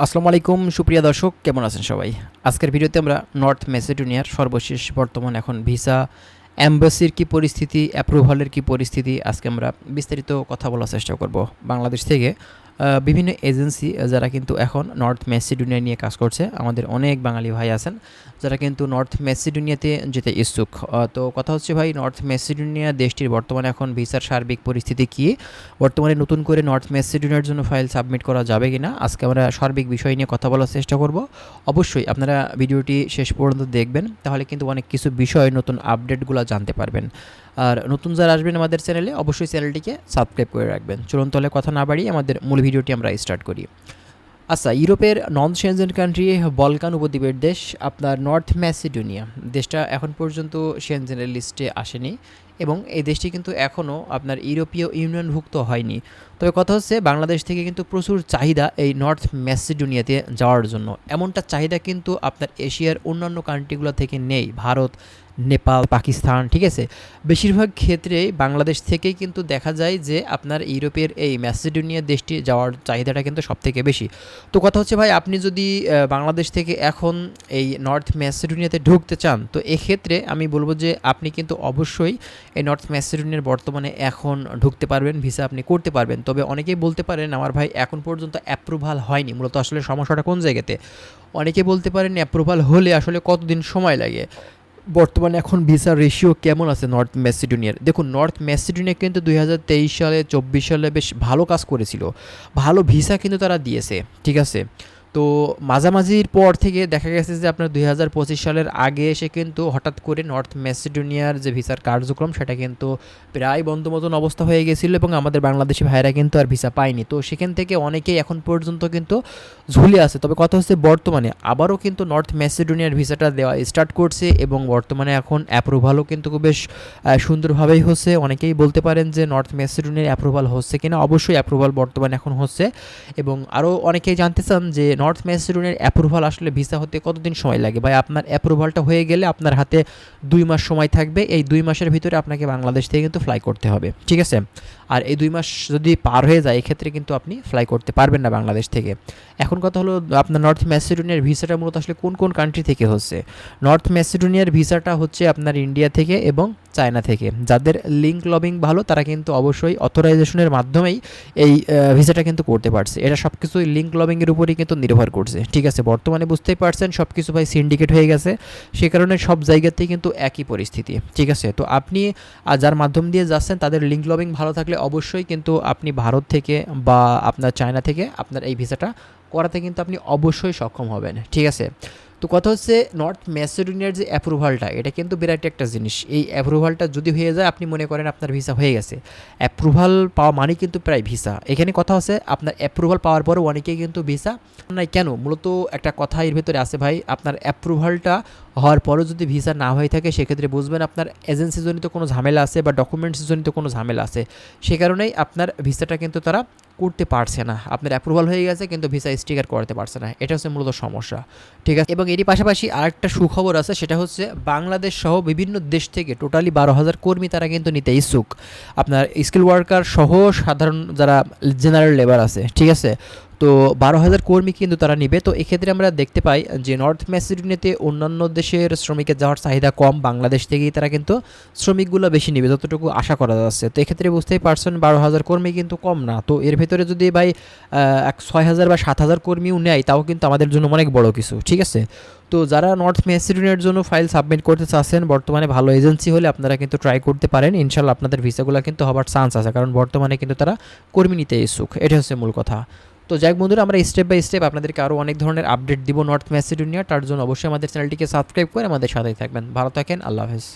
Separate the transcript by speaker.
Speaker 1: আসসালামু আলাইকুম, সুপ্রিয়া দর্শক, কেমন আছেন সবাই? আজকের ভিডিওতে আমরা নর্থ মেসিডোনিয়ার সর্বশেষ বর্তমান এখন ভিসা, অ্যাম্বাসির কি পরিস্থিতি, অ্যাপ্রুভালের কি পরিস্থিতি, আজকে আমরা বিস্তারিত কথা বলার চেষ্টা করব। বাংলাদেশ থেকে বিভিন্ন এজেন্সি যারা কিন্তু এখন নর্থ মেসিডোনিয়া নিয়ে কাজ করছে, আমাদের অনেক বাঙালি ভাই আছেন, যারা কিন্তু নর্থ মেসিডোনিয়াতে যেতে ইচ্ছুক। তো কথা হচ্ছে ভাই, নর্থ মেসিডোনিয়া দেশটির বর্তমানে এখন ভিসার সার্বিক পরিস্থিতি কী? বর্তমানে নতুন করে নর্থ মেসিডোনিয়ার জন্য ফাইল সাবমিট করা যাবে কি না আজকে আমরা সার্বিক বিষয় নিয়ে কথা বলার চেষ্টা করব। অবশ্যই আপনারা ভিডিওটি শেষ পর্যন্ত দেখবেন, তাহলে কিন্তু অনেক কিছু বিষয়, নতুন আপডেটগুলো জানতে পারবেন। আর নতুন যারা আসবেন আমাদের চ্যানেলে, অবশ্যই চ্যানেলটিকে সাবস্ক্রাইব করে রাখবেন। চলুন তাহলে কথা না বাড়িয়ে আমাদের মূল ভিডিওটি আমরা স্টার্ট করি। আচ্ছা ইউরোপের নন সেনজেন কান্ট্রি বলকান উপদ্বীপের দেশ, আপনার নর্থ ম্যাসিডোনিয়া দেশটা এখন পর্যন্ত সেনজেনের লিস্টে আসেনি। এবং এই দেশটি কিন্তু এখনও আপনার ইউরোপীয় ইউনিয়নভুক্ত হয়নি। তবে কথা হচ্ছে বাংলাদেশ থেকে কিন্তু প্রচুর চাহিদা এই নর্থ ম্যাসিডোনিয়াতে যাওয়ার জন্য। এমনটা চাহিদা কিন্তু আপনার এশিয়ার অন্যান্য কান্ট্রিগুলো থেকে নেই। ভারত, নেপাল, পাকিস্তান, ঠিক আছে? বেশিরভাগ ক্ষেত্রে বাংলাদেশ থেকেই কিন্তু দেখা যায় যে আপনার ইউরোপের এই ম্যাসিডোনিয়া দেশটি যাওয়ার চাহিদাটা কিন্তু সবথেকে বেশি। তো কথা হচ্ছে ভাই, আপনি যদি বাংলাদেশ থেকে এখন এই নর্থ ম্যাসিডোনিয়াতে ঢুকতে চান, তো এক্ষেত্রে আমি বলব যে আপনি কিন্তু অবশ্যই এই নর্থ ম্যাসিডোনিয়ার বর্তমানে এখন ঢুকতে পারবেন ভিসা আপনি করতে পারবেন। তবে অনেকেই বলতে পারেন, আমার ভাই এখন পর্যন্ত অ্যাপ্রুভাল হয়নি। মূলত আসলে সমস্যাটা কোন জায়গাতে? অনেকে বলতে পারেন অ্যাপ্রুভাল হলে আসলে কতদিন সময় লাগে? বর্তমানে এখন ভিসার রেশিও কেমন আছে নর্থ ম্যাসিডোনিয়ার দেখুন নর্থ ম্যাসিডোনিয়া কিন্তু দু হাজার তেইশ সালে, চব্বিশ সালে বেশ ভালো কাজ করেছিল। ভালো ভিসা কিন্তু তারা দিয়েছে, ঠিক আছে? তো মাঝামাঝির পর থেকে দেখা গেছে যে আপনার দুই হাজার পঁচিশ সালের আগে এসে কিন্তু হঠাৎ করে নর্থ ম্যাসিডোনিয়ার যে ভিসার কার্যক্রম, সেটা কিন্তু প্রায় বন্ধ মতন অবস্থা হয়ে গেছিল এবং আমাদের বাংলাদেশি ভাইরা কিন্তু আর ভিসা পায়নি। তো সেখান থেকে অনেকেই এখন পর্যন্ত কিন্তু ঝুলে আছে। তবে কথা হচ্ছে বর্তমানে আবারও কিন্তু নর্থ ম্যাসিডোনিয়ার ভিসাটা দেওয়া স্টার্ট করছে এবং বর্তমানে এখন অ্যাপ্রুভালও কিন্তু খুব বেশ সুন্দরভাবেই হচ্ছে। অনেকেই বলতে পারেন যে নর্থ ম্যাসিডোনিয়ার অ্যাপ্রুভাল হচ্ছে কিনা? অবশ্যই অ্যাপ্রুভাল বর্তমানে এখন হচ্ছে। এবং আরও অনেকেই জানতে চান যে নর্থ ম্যাসিডোনিয়ার অ্যাপ্রুভাল আসলে ভিসা হতে কতদিন সময় লাগে? ভাই, আপনার অ্যাপ্রুভালটা হয়ে গেলে আপনার হাতে দুই মাস সময় থাকবে। এই দুই মাসের ভিতরে আপনাকে বাংলাদেশ থেকে কিন্তু ফ্লাই করতে হবে। ঠিক আছে? আর এই দুই মাস যদি পার হয়ে যায়, এক্ষেত্রে কিন্তু আপনি ফ্লাই করতে পারবেন না বাংলাদেশ থেকে। এখন কথা হলো, আপনার নর্থ ম্যাসিডোনিয়ার ভিসাটা মূলত আসলে কোন কোন কান্ট্রি থেকে হচ্ছে? নর্থ ম্যাসিডোনিয়ার ভিসাটা হচ্ছে আপনার ইন্ডিয়া থেকে এবং চায়না থেকে। যাদের লিঙ্ক লবিং ভালো, তারা কিন্তু অবশ্যই অথরাইজেশনের মাধ্যমেই এই ভিসাটা কিন্তু করতে পারছে। এটা সব কিছুই লিঙ্ক লবিংয়ের উপরেই কিন্তু নির্ভর করছে। ঠিক আছে, বর্তমানে বুঝতেই পারছেন সব কিছু ভাই সিন্ডিকেট হয়ে গেছে। সে কারণে সব জায়গাতেই কিন্তু একই পরিস্থিতি। ঠিক আছে, তো আপনি যার মাধ্যম দিয়ে যাচ্ছেন, তাদের লিঙ্ক লবিং ভালো থাকলে অবশ্যই কিন্তু আপনি ভারত থেকে বা আপনার চায়না থেকে আপনার এই ভিসাটা করাতে কিন্তু আপনি অবশ্যই সক্ষম হবেন। ঠিক আছে তো কথা হচ্ছে নর্থ ম্যাসেডোনিয়ার যে অ্যাপ্রুভালটা এটা কিন্তু বিরাট একটা জিনিস। এই অ্যাপ্রুভালটা যদি হয়ে যায়, আপনি মনে করেন আপনার ভিসা হয়ে গেছে। অ্যাপ্রুভাল পাওয়া মানে কিন্তু প্রায় ভিসা এখানে কথা হচ্ছে, আপনার অ্যাপ্রুভাল পাওয়ার পরেও অনেকেই কিন্তু ভিসা নাই। কেন? মূলত একটা কথা এর ভেতরে আছে ভাই, আপনার অ্যাপ্রুভালটা হওয়ার পরও যদি ভিসা না হয়ে থাকে, সেক্ষেত্রে বুঝবেন আপনার এজেন্সি জনিত কোনো ঝামেলা আছে বা ডকুমেন্টস জনিত কোনো ঝামেলা আছে। সে কারণেই আপনার ভিসাটা কিন্তু তারা করতে পারছে না। আপনার অ্যাপ্রুভাল হয়ে গেছে, কিন্তু ভিসা স্টিকার করতে পারছে না। এটা হচ্ছে মূলত সমস্যা। ঠিক আছে? এবং এরই পাশাপাশি আরেকটা সুখবর আছে, সেটা হচ্ছে বাংলাদেশ সহ বিভিন্ন দেশ থেকে টোটালি বারো হাজার কর্মী তারা কিন্তু নিতে ইচ্ছুক। আপনার স্কিল ওয়ার্কার সহ সাধারণ যারা জেনারেল লেবার আছে, ঠিক আছে? তো বারো হাজার কর্মী কিন্তু তারা নিবে। তো এক্ষেত্রে আমরা দেখতে পাই যে নর্থ ম্যাসিডোনিয়াতে অন্যান্য দেশের শ্রমিকের যাওয়ার চাহিদা কম, বাংলাদেশ থেকেই তারা কিন্তু শ্রমিকগুলো বেশি নেবে, যতটুকু আশা করা যাচ্ছে। তো এক্ষেত্রে বুঝতেই পারছেন, বারো হাজার কর্মী কিন্তু কম না। তো এর ভেতরে যদি ভাই এক ছয় হাজার বা সাত হাজার কর্মীও নেয়, তাও কিন্তু আমাদের জন্য অনেক বড় কিছু, ঠিক আছে? তো যারা নর্থ ম্যাসিডোনিয়ার জন্য ফাইল সাবমিট করতে চাচ্ছেন, বর্তমানে ভালো এজেন্সি হলে আপনারা কিন্তু ট্রাই করতে পারেন। ইনশাল্লাহ আপনাদের ভিসাগুলো কিন্তু হবার চান্স আছে, কারণ বর্তমানে কিন্তু তারা কর্মী নিতে ইচ্ছুক। এটা হচ্ছে মূল কথা। তো যাই বন্ধুরা, আমরা স্টেপ বাই স্টেপ আপনাদেরকে আরও অনেক ধরনের আপডেট দিব নর্থ ম্যাসিডোনিয়া তার জন্য অবশ্যই আমাদের চ্যানেলটিকে সাবস্ক্রাইব করে আমাদের সাথেই থাকবেন। ভালো থাকেন, আল্লাহ হাফেজ।